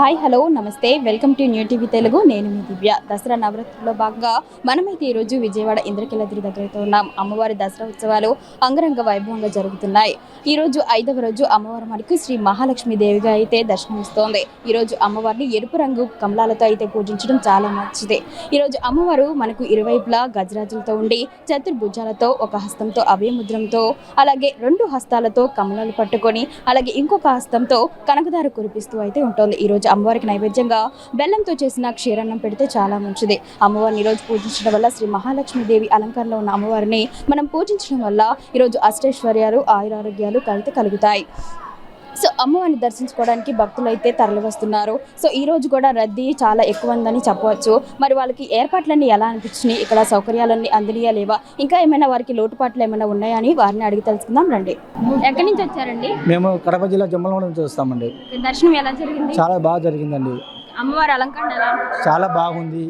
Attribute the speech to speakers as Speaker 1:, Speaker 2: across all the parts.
Speaker 1: Hi hello నమస్తే. Welcome to new TV Telugu. నేను మీ దివ్య. దసరా నవరాత్రిలో భాగంగా మనమైతే ఈరోజు విజయవాడ ఇంద్రకీలాద్రి దగ్గరతో ఉన్నాం. అమ్మవారి దసరా ఉత్సవాలు అంగరంగ వైభవంగా జరుగుతున్నాయి. ఈరోజు ఐదవ రోజు అమ్మవారి మనకు శ్రీ మహాలక్ష్మి దేవిగా అయితే దర్శనమిస్తోంది. ఈరోజు అమ్మవారిని ఎరుపు రంగు కమలాలతో అయితే పూజించడం చాలా మంచిది. ఈరోజు అమ్మవారు మనకు ఇరువైపులా గజరాజులతో ఉండి చతుర్భుజాలతో ఒక హస్తంతో అభయముద్రంతో అలాగే రెండు హస్తాలతో కమలాలు పట్టుకొని అలాగే ఇంకొక హస్తంతో కనకదారు కురిపిస్తూ అయితే ఉంటుంది. ఈరోజు అమ్మవారికి నైవేద్యంగా బెల్లంతో చేసిన క్షీరాన్నం పెడితే చాలా మంచిది. అమ్మవారిని ఈరోజు పూజించడం వల్ల శ్రీ మహాలక్ష్మీదేవి అలంకారంలో ఉన్న అమ్మవారిని మనం పూజించడం వల్ల ఈరోజు అష్టైశ్వర్యాలు ఆయురారోగ్యాలు కలిత కలుగుతాయి. సో అమ్మవారిని దర్శించుకోవడానికి భక్తులు అయితే తరలి వస్తున్నారు సో ఈ రోజు కూడా రద్దీ చాలా ఎక్కువ ఉందని చెప్పవచ్చు. మరి వాళ్ళకి ఏర్పాట్లన్నీ ఎలా అనిపించినాయి? ఇక్కడ సౌకర్యాలన్నీ అందినయా లేవా? ఇంకా ఏమైనా వారికి లోటుపాట్లు ఏమైనా ఉన్నాయా అని వారిని అడిగి తెలుసుకుందాం రండి. ఎక్కడి నుంచి వచ్చారండి?
Speaker 2: మేము కడప జిల్లా జమ్మలమూడి నుంచి వస్తామండి.
Speaker 1: దర్శనం ఎలా జరిగింది?
Speaker 2: చాలా బాగా జరిగిందండి.
Speaker 1: అమ్మవారి అలంకరణ ఎలా?
Speaker 2: చాలా బాగుంది.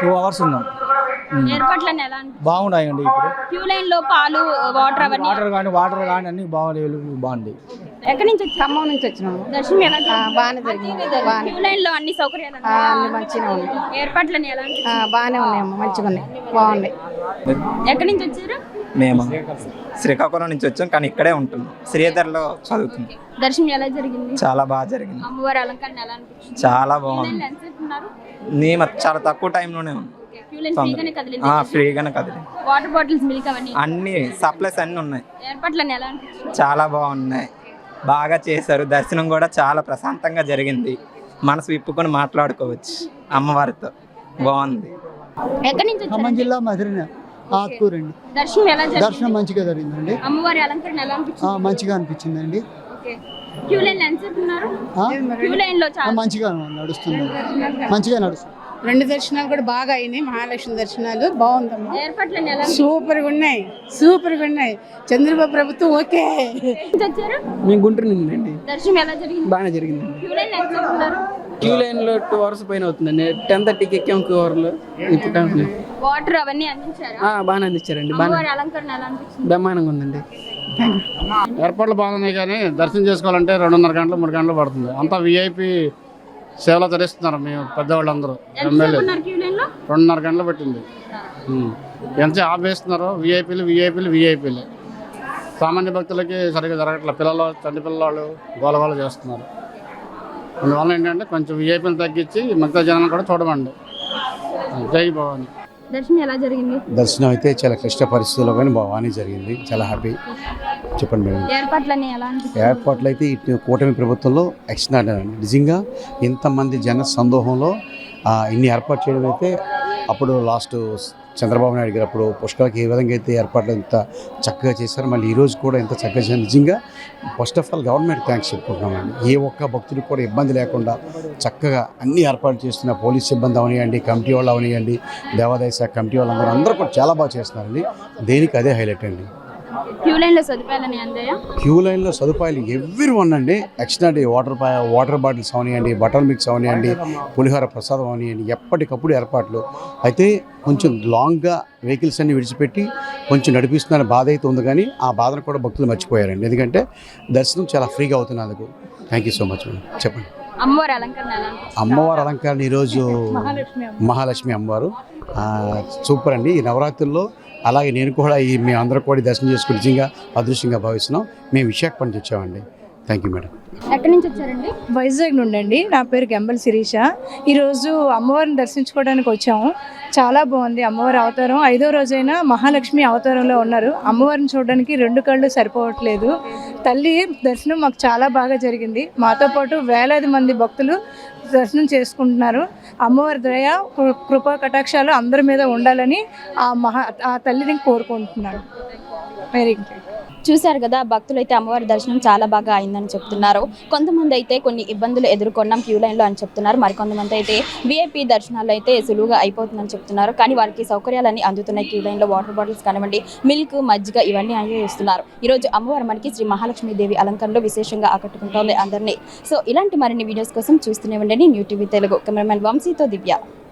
Speaker 2: టూ అవర్స్ ఉన్నాం.
Speaker 1: ఏర్పాట్లన్నీ ఎలా అనిపించింది
Speaker 2: బాగున్నాయండి ఇప్పుడు.
Speaker 1: క్యూ లైన్లో పాలు వాటర్ అవన్నీ
Speaker 2: వాటర్ కానీ వాటర్ కానీ అన్ని బాగున్నాయి బాగుంది.
Speaker 1: ఎక్కడి నుంచి వచ్చారు
Speaker 3: ఖమ్మం నుంచి వచ్చినాము.
Speaker 1: దర్శనం ఎలా
Speaker 3: ఆ, బాగానే జరిగింది. బాగానే.
Speaker 1: క్యూ లైన్లో అన్ని సౌకర్యాలు
Speaker 3: అన్ని మంచిగా ఉన్నాయి.
Speaker 1: ఏర్పాట్లన్నీ ఎలా
Speaker 3: బాగానే ఉన్నాయమ్మా మంచిగా ఉన్నాయి. బాగున్నాయి.
Speaker 1: ఎక్కడి నుంచి వచ్చారు?
Speaker 4: మేము? శ్రీకాకుళం నుంచి వచ్చాం కానీ ఇక్కడే ఉంటున్నాం శ్రీధర్లో చదువుతున్నాం
Speaker 1: దర్శనం ఎలా జరిగింది?
Speaker 4: చాలా బాగా జరిగింది.
Speaker 1: అమ్మవారి అలంకరణ ఎలా అనిపించింది?
Speaker 4: చాలా బాగుంది. మేము చాలా తక్కువ టైంలోనే
Speaker 1: లైన్ ఫ్రీగానే కదిలింది
Speaker 4: ఆ, ఫ్రీగానే కదిలి
Speaker 1: వాటర్ బాటిల్స్ మిల్క్ అవన్నీ.
Speaker 4: అన్ని సప్లైస్ అన్నీ ఉన్నాయి.
Speaker 1: ఏర్పాట్లన్నీ ఎలా అనిపించింది
Speaker 4: చాలా బాగున్నాయి. బాగా చేశారు. దర్శనం కూడా చాలా ప్రశాంతంగా జరిగింది. మనసు విప్పుకొని మాట్లాడుకోవచ్చు అమ్మవారితో. బాగుంది.
Speaker 1: ఎక్కడి నుంచి
Speaker 5: ఖమ్మం జిల్లా మధురిన ఆత్కూరండి.
Speaker 1: దర్శనం ఎలా
Speaker 5: దర్శనం
Speaker 1: జరిగింది
Speaker 5: మంచిగా జరిగిందండి.
Speaker 1: అమ్మవారి అలంకరణ ఎలా
Speaker 5: ఆ,
Speaker 1: అనిపించింది?
Speaker 5: మంచిగా అనిపించిందండి. మంచిగా నడుస్తుంది మంచిగా నడుస్తుంది.
Speaker 3: రెండు దర్శనాలు కూడా బాగా అయినాయి. మహాలక్ష్మి దర్శనాలు. బాగుందమ్మా.
Speaker 1: ఎలా
Speaker 3: సూపర్గా ఉన్నాయి. సూపర్గా ఉన్నాయి. చంద్రబాబు ప్రభుత్వం ఓకే.
Speaker 6: మేము గుంటూరు
Speaker 1: జరిగింది?
Speaker 6: బాగానే జరిగిందండి.
Speaker 1: క్యూ
Speaker 6: లైన్లో టూ అవర్స్ పైన అవుతుందండి. టెన్ థర్టీకి ఎక్కాం క్యూ అవర్లో. ఇప్పుడు టైం-
Speaker 1: వాటర్ అవన్నీ అందించారా?
Speaker 6: ఆ, బాగానే అందించారండి. బ్రహ్మాండంగా ఉందండి.
Speaker 7: ఏర్పాట్లు బాగున్నాయి కానీ దర్శనం చేసుకోవాలంటే రెండున్నర గంటలు మూడు గంటలు పడుతుంది. అంతా విఐపి సేవలో తరిస్తున్నారు మేము పెద్దవాళ్ళందరూ ఎమ్మెల్యే. రెండున్నర గంటలు పెట్టింది. ఎంత ఆపేస్తున్నారు? విఐపీలు విఐపీలు విఐపీలు సామాన్య భక్తులకి సరిగ్గా జరగట్లేదు పిల్లలు చంటి పిల్లలు గోలగోల చేస్తున్నారు. అందువల్ల ఏంటంటే కొంచెం విఐపీలు తగ్గించి మిగతా జనాలను కూడా చూడమండి. జై భవాని.
Speaker 1: దర్శనం ఎలా జరిగింది?
Speaker 8: దర్శనం అయితే చాలా క్లిష్ట పరిస్థితుల్లో కానీ బాగానే జరిగింది. చాలా హ్యాపీ చెప్పండి మేడం.
Speaker 1: ఏర్పాట్లన్నీ ఎలా
Speaker 8: ఎయిర్పోర్ట్లో అయితే ఇటు కూటమి ప్రభుత్వంలో ఎక్స్ట్రాడనరీ నిజంగా ఇంతమంది జన సందోహంలో ఇన్ని ఏర్పాటు చేయడం అయితే అప్పుడు లాస్ట్ చంద్రబాబు నాయుడు గారు అప్పుడు ఏ విధంగా అయితే ఏర్పాట్లు ఎంత చక్కగా చేశారో మళ్ళీ ఈరోజు కూడా ఇంత చక్కగా చేశారు నిజంగా first of all government thanks చెప్పుకుంటున్నామండి. ఏ ఒక్క భక్తుడికి కూడా ఇబ్బంది లేకుండా చక్కగా అన్ని ఏర్పాట్లు చేస్తున్న పోలీస్ సిబ్బంది అవనివ్వండి కమిటీ వాళ్ళు అవనివ్వండి దేవాదాయ శాఖ కమిటీ వాళ్ళందరూ అందరూ కూడా చాలా బాగా చేస్తున్నారండి. దేనికి అదే హైలైట్ అండి.
Speaker 1: క్యూ లైన్లో సదుపాయాలని అందాయా
Speaker 8: క్యూ లైన్లో సదుపాయాలు ఎవ్రీ వన్ అండి. ఎక్స్ట్రా వాటర్ పా- వాటర్ బాటిల్స్ అవనివ్వండి బటర్ మిక్స్ అవనివ్వండి పులిహోర ప్రసాదం అవనివ్వండి ఎప్పటికప్పుడు ఏర్పాట్లు. అయితే కొంచెం లాంగ్గా వెహికల్స్ అన్ని విడిచిపెట్టి కొంచెం నడిపిస్తున్న బాధ అయితే ఉంది కానీ ఆ బాధను కూడా భక్తులు మర్చిపోయారండి. ఎందుకంటే దర్శనం చాలా ఫ్రీగా అవుతున్నందుకు థ్యాంక్ యూ సో మచ్ చెప్పండి.
Speaker 1: అమ్మవారి అలంకరణ
Speaker 8: అమ్మవారి అలంకరణ ఈరోజు మహాలక్ష్మి అమ్మవారు. సూపర్ అండి. ఈ నవరాత్రుల్లో అలాగే నేను కూడా ఈ మేము అందరూ కూడా దర్శనం చేసుకుని నిజంగా అదృష్టంగా భావిస్తున్నాం. మేము విశాఖపట్నం వచ్చామండి. థ్యాంక్ యూ మేడం
Speaker 1: ఎక్కడి నుంచి వచ్చారండి?
Speaker 9: వైజాగ్ నుండి అండి. నా పేరు గెంబల్ శిరీష. ఈరోజు అమ్మవారిని దర్శించుకోవడానికి వచ్చాము. చాలా బాగుంది అమ్మవారి అవతారం. ఐదో రోజైన మహాలక్ష్మి అవతారంలో ఉన్నారు. అమ్మవారిని చూడడానికి రెండు కళ్ళు సరిపోవట్లేదు. తల్లి దర్శనం మాకు చాలా బాగా జరిగింది. మాతో పాటు వేలాది మంది భక్తులు దర్శనం చేసుకుంటున్నారు. అమ్మవారి దయ కృపా కటాక్షాలు అందరి మీద ఉండాలని ఆ మహా ఆ తల్లిని కోరుకుంటున్నాను. వెరీ గుడ్
Speaker 1: చూశారు కదా భక్తులు అయితే అమ్మవారి దర్శనం చాలా బాగా అయిందని చెప్తున్నారు. కొంతమంది అయితే కొన్ని ఇబ్బందులు ఎదుర్కొన్నాం క్యూ లైన్లో అని చెప్తున్నారు. మరికొంతమంది అయితే విఐపి దర్శనాలు అయితే సులువుగా అయిపోతుందని చెప్తున్నారు. కానీ వారికి సౌకర్యాలన్నీ అందుతున్నాయి. క్యూ లైన్లో వాటర్ బాటిల్స్ కానివ్వండి మిల్క్ మజ్జిగ ఇవన్నీ అందజేస్తున్నారు ఈరోజు అమ్మవారు మనకి శ్రీ మహాలక్ష్మీదేవి అలంకరణలో విశేషంగా ఆకట్టుకుంటోంది అందరినీ. సో ఇలాంటి మరిన్ని వీడియోస్ కోసం చూస్తూనే ఉండండి. న్యూ టీవీ తెలుగు కెమెరామెన్ వంశీతో దివ్య.